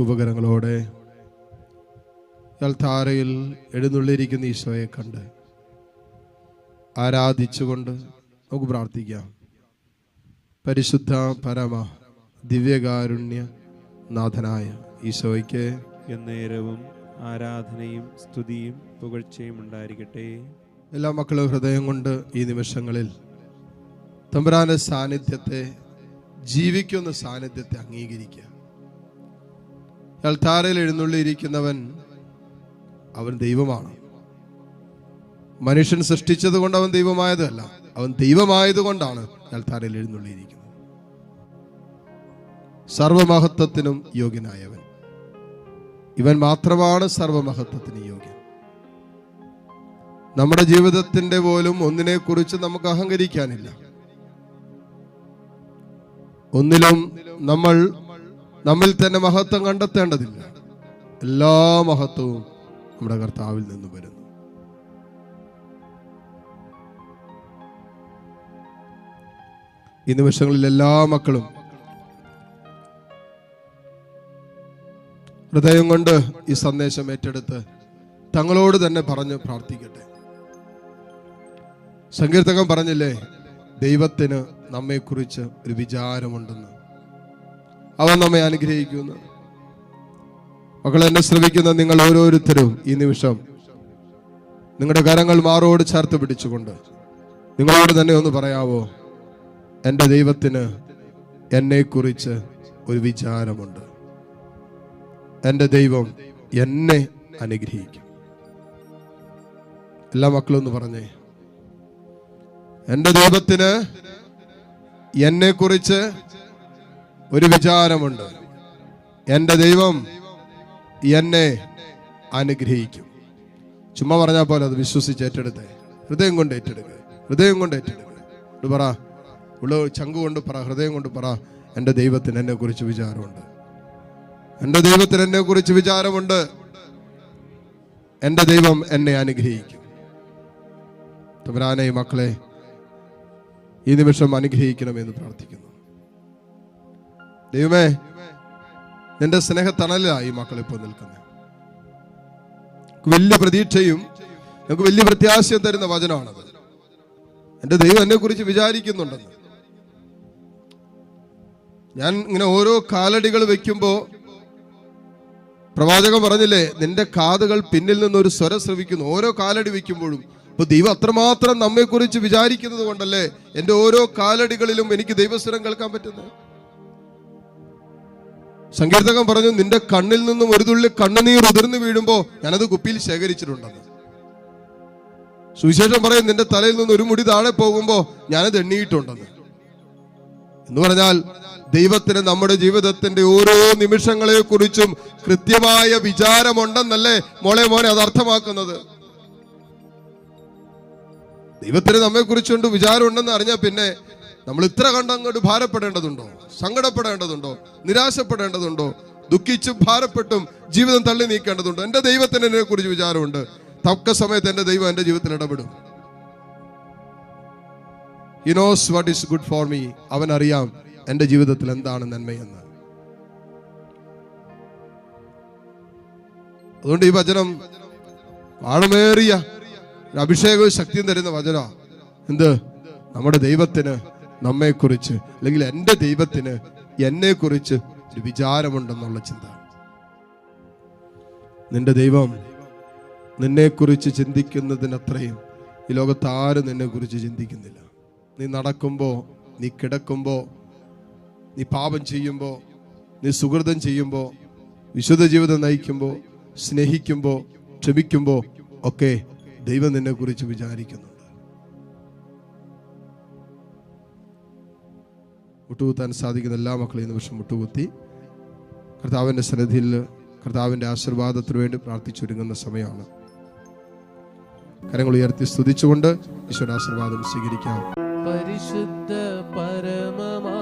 ഉപകരണങ്ങളോടെ അൽത്താരയിൽ എഴുന്നള്ളിയിരിക്കുന്ന ഈശോയെ കണ്ട് ആരാധിച്ചുകൊണ്ട് നമുക്ക് പ്രാർത്ഥിക്കാം. പരിശുദ്ധ പരമ ദിവ്യകാരുണ്യ നാഥനായ ഈശോയ്ക്ക് എന്നേരവും ആരാധനയും സ്തുതിയും പുകഴ്ചയും ഉണ്ടായിരിക്കട്ടെ. എല്ലാ മക്കളും ഹൃദയം കൊണ്ട് ഈ നിമിഷങ്ങളിൽ തമ്പുരാന്റെ സാന്നിധ്യത്തെ ജീവിക്കുന്ന സാന്നിധ്യത്തെ അംഗീകരിക്കുക. അൽത്താരയിൽ എഴുന്നള്ളിയിരിക്കുന്നവൻ അവൻ ദൈവമാണ്. മനുഷ്യൻ സൃഷ്ടിച്ചത് കൊണ്ട് അവൻ ദൈവമായതല്ല അവൻ ദൈവമായതുകൊണ്ടാണ് അൽത്താരയിൽ എഴുന്നള്ളിയിരിക്കുന്നത് സർവമഹത്വത്തിനും യോഗ്യനായവൻ. ഇവൻ മാത്രമാണ് സർവമഹത്വത്തിന് യോഗ്യൻ. നമ്മുടെ ജീവിതത്തിന്റെ പോലും ഒന്നിനെ കുറിച്ച് നമുക്ക് അഹങ്കരിക്കാനില്ല. ഒന്നിലും നമ്മൾ നമ്മിൽ തന്നെ മഹത്വം കണ്ടെത്തേണ്ടതില്ല. എല്ലാ മഹത്വവും നമ്മുടെ കർത്താവിൽ നിന്ന് വരുന്നു. ഈ നിമിഷങ്ങളിൽ എല്ലാ മക്കളും ഹൃദയം കൊണ്ട് ഈ സന്ദേശം ഏറ്റെടുത്ത് തങ്ങളോട് തന്നെ പറഞ്ഞ് പ്രാർത്ഥിക്കട്ടെ. സങ്കീർത്തകം പറഞ്ഞില്ലേ ദൈവത്തിന് നമ്മെക്കുറിച്ച് ഒരു വിചാരമുണ്ടെന്ന്. അവൻ നമ്മെ അനുഗ്രഹിക്കുന്നു. മക്കൾ എന്നെ ശ്രമിക്കുന്ന നിങ്ങൾ ഓരോരുത്തരും ഈ നിമിഷം നിങ്ങളുടെ കരങ്ങൾ മാറോട് ചേർത്ത് പിടിച്ചുകൊണ്ട് നിങ്ങളോട് തന്നെ ഒന്ന് പറയാവോ എന്റെ ദൈവത്തിന് എന്നെക്കുറിച്ച് ഒരു വിചാരമുണ്ട്. എന്റെ ദൈവം എന്നെ അനുഗ്രഹിക്കും. എല്ലാ മക്കളും ഒന്ന് പറഞ്ഞേ എന്റെ ദൈവത്തിന് എന്നെ കുറിച്ച് ഒരു വിചാരമുണ്ട്. എന്റെ ദൈവം എന്നെ അനുഗ്രഹിക്കും. ചുമ്മാ പറഞ്ഞാൽ പോലെ അത് വിശ്വസിച്ച് ഏറ്റെടുത്തേ. ഹൃദയം കൊണ്ട് ഏറ്റെടുക്കുക ഹൃദയം കൊണ്ട് ഏറ്റെടുക്കുക പറ. ഉള്ള ചങ്ക് കൊണ്ട് പറ. ഹൃദയം കൊണ്ട് പറ. എന്റെ ദൈവത്തിന് എന്നെ കുറിച്ച് വിചാരമുണ്ട്. എന്റെ ദൈവത്തിന് എന്നെ കുറിച്ച് വിചാരമുണ്ട്. എന്റെ ദൈവം എന്നെ അനുഗ്രഹിക്കും. തമരാനെ മക്കളെ ഈ നിമിഷം അനുഗ്രഹിക്കണമെന്ന് പ്രാർത്ഥിക്കുന്നു. ദൈവമേ നിന്റെ സ്നേഹത്തണലാണ് ഈ മക്കൾ ഇപ്പോൾ നിൽക്കുന്നത് വലിയ പ്രതീക്ഷയും നമുക്ക് വലിയ പ്രത്യാശയും തരുന്ന വചനമാണത്. എന്റെ ദൈവം എന്നെ കുറിച്ച് വിചാരിക്കുന്നുണ്ടെന്ന്. ഞാൻ ഇങ്ങനെ ഓരോ കാലടികൾ വെക്കുമ്പോൾ പ്രവാചകൻ പറഞ്ഞില്ലേ നിന്റെ കാതുകൾ പിന്നിൽ നിന്ന് ഒരു സ്വരം ശ്രവിക്കുന്നു. ഓരോ കാലടി വെക്കുമ്പോഴും അപ്പൊ ദൈവം അത്രമാത്രം നമ്മെ കുറിച്ച് വിചാരിക്കുന്നത് കൊണ്ടല്ലേ എന്റെ ഓരോ കാലടികളിലും എനിക്ക് ദൈവസ്വരം കേൾക്കാൻ പറ്റുന്നത്? സങ്കീർത്തകൻ പറഞ്ഞു നിന്റെ കണ്ണിൽ നിന്നും ഒരു തുള്ളി കണ്ണുനീർ ഉതിർന്നു വീഴുമ്പോ ഞാനത് കുപ്പിയിൽ ശേഖരിച്ചിട്ടുണ്ടെന്ന്. സുവിശേഷം പറയും നിന്റെ തലയിൽ നിന്ന് ഒരു മുടി താഴെ പോകുമ്പോ ഞാനത് എണ്ണിയിട്ടുണ്ടെന്ന്. എന്ന് പറഞ്ഞാൽ ദൈവത്തിന് നമ്മുടെ ജീവിതത്തിന്റെ ഓരോ നിമിഷങ്ങളെ കുറിച്ചും കൃത്യമായ വിചാരമുണ്ടെന്നല്ലേ മോളെ മോനെ അത് അർത്ഥമാക്കുന്നത്. ദൈവത്തിന് നമ്മെ കുറിച്ചുകൊണ്ട് വിചാരമുണ്ടെന്ന് അറിഞ്ഞാൽ പിന്നെ നമ്മൾ ഇത്ര കണ്ടങ്ങോട്ട് ഭാരപ്പെടേണ്ടതുണ്ടോ? സങ്കടപ്പെടേണ്ടതുണ്ടോ? നിരാശപ്പെടേണ്ടതുണ്ടോ? ദുഃഖിച്ചും ഭാരപ്പെട്ടും ജീവിതം തള്ളി നീക്കേണ്ടതുണ്ടോ? എന്റെ ദൈവത്തിന് എന്നെ കുറിച്ച് വിചാരമുണ്ട്. തക്ക സമയത്ത് എന്റെ ദൈവം എന്റെ ജീവിതത്തിൽ ഇടപെടും. He knows what is good for me അവൻ അറിയാം എന്റെ ജീവിതത്തിൽ എന്താണ് നന്മയെന്ന്. അതുകൊണ്ട് ഈ വചനം ആഴമേറിയ അഭിഷേകവും ശക്തിയും തരുന്ന വചന എന്ത്? നമ്മുടെ ദൈവത്തിന് നമ്മെക്കുറിച്ച് അല്ലെങ്കിൽ എന്റെ ദൈവത്തിന് എന്നെക്കുറിച്ച് ഒരു വിചാരമുണ്ടെന്നുള്ള ചിന്ത. നിന്റെ ദൈവം നിന്നെക്കുറിച്ച് ചിന്തിക്കുന്നതിനത്രയും ഈ ലോകത്ത് ആരും നിന്നെക്കുറിച്ച് ചിന്തിക്കുന്നില്ല. നീ നടക്കുമ്പോൾ നീ കിടക്കുമ്പോൾ നീ പാപം ചെയ്യുമ്പോൾ നീ സുഹൃതം ചെയ്യുമ്പോൾ വിശുദ്ധ ജീവിതം നയിക്കുമ്പോൾ സ്നേഹിക്കുമ്പോൾ ക്ഷമിക്കുമ്പോൾ ഒക്കെ ദൈവം നിന്നെക്കുറിച്ച് വിചാരിക്കുന്നുണ്ട് മുട്ടുകുത്താൻ സാധിക്കുന്ന എല്ലാ മക്കളെയും നിമിഷം മുട്ടുകുത്തി കർത്താവിന്റെ സന്നിധിയിൽ കർത്താവിന്റെ ആശീർവാദത്തിന് വേണ്ടി പ്രാർത്ഥിച്ചൊരുങ്ങുന്ന സമയമാണ്. കരങ്ങൾ ഉയർത്തി സ്തുതിച്ചുകൊണ്ട് ഈശ്വര ആശീർവാദം സ്വീകരിക്കാം. പരിശുദ്ധ പരമമാ